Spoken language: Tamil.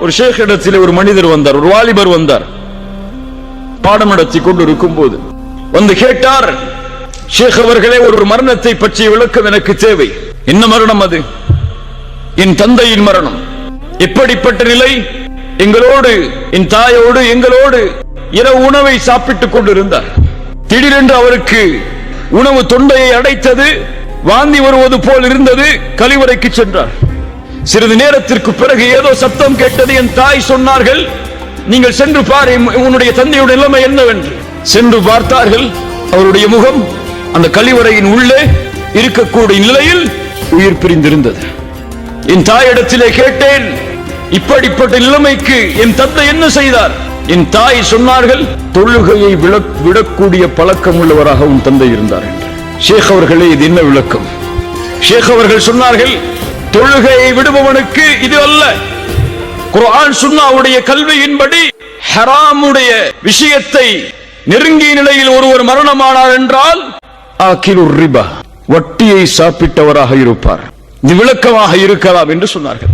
ஒரு ஷேக் இடத்தில் ஒரு மனிதர் வந்தார் ஒரு வாலிபர் வந்தார். பாடம் நடத்தி கொண்டு இருக்கும் போது வந்து கேட்டார் ஷேக் அவர்களே ஒரு மரணத்தை பற்றிய விளக்கம் எனக்கு தேவை. என்ன மரணம் அது? என் தந்தையின் மரணம். எப்படிப்பட்ட நிலை? எங்களோடு என் தாயோடு எங்களோடு இரவு உணவை சாப்பிட்டுக் கொண்டிருந்தார். திடீரென்று அவருக்கு உணவு தொண்டையை அடைத்தது வாந்தி வருவது போல் இருந்தது கழிவறைக்கு சென்றார். சிறிது நேரத்திற்கு பிறகு ஏதோ சத்தம் கேட்டது என் தாய் சொன்னார்கள் நீங்கள் சென்று பாரு உன்னுடைய தந்தையுடைய நிலைமை என்னவென்று. சென்று பார்த்தார்கள் அவருடைய முகம் அந்த கழிவறையின் உள்ளே இருக்கக்கூடிய நிலையில் உயிர் பிரிந்திருந்தது. என் தாயிடத்திலே கேட்டேன் இப்படிப்பட்ட நிலைமைக்கு என் தந்தை என்ன செய்தார்? என் தாய் சொன்னார்கள் தொழுகையை விடக்கூடிய பழக்கம் உள்ளவராக உன் தந்தை இருந்தார் என்று. ஷேக் அவர்களே இது என்ன விளக்கம்? ஷேக் அவர்கள் சொன்னார்கள் தொழுகையை விடுபவனுக்கு இது அல்ல. குர்ஆன் சுன்னாவுடைய கல்வியின்படி ஹராமுடைய விஷயத்தை நெருங்கிய நிலையில் ஒருவர் மரணமானார் என்றால் ரிபா வட்டியை சாப்பிட்டவராக இருப்பார். இது விளக்கமாக இருக்கலாம் என்று சொன்னார்கள்.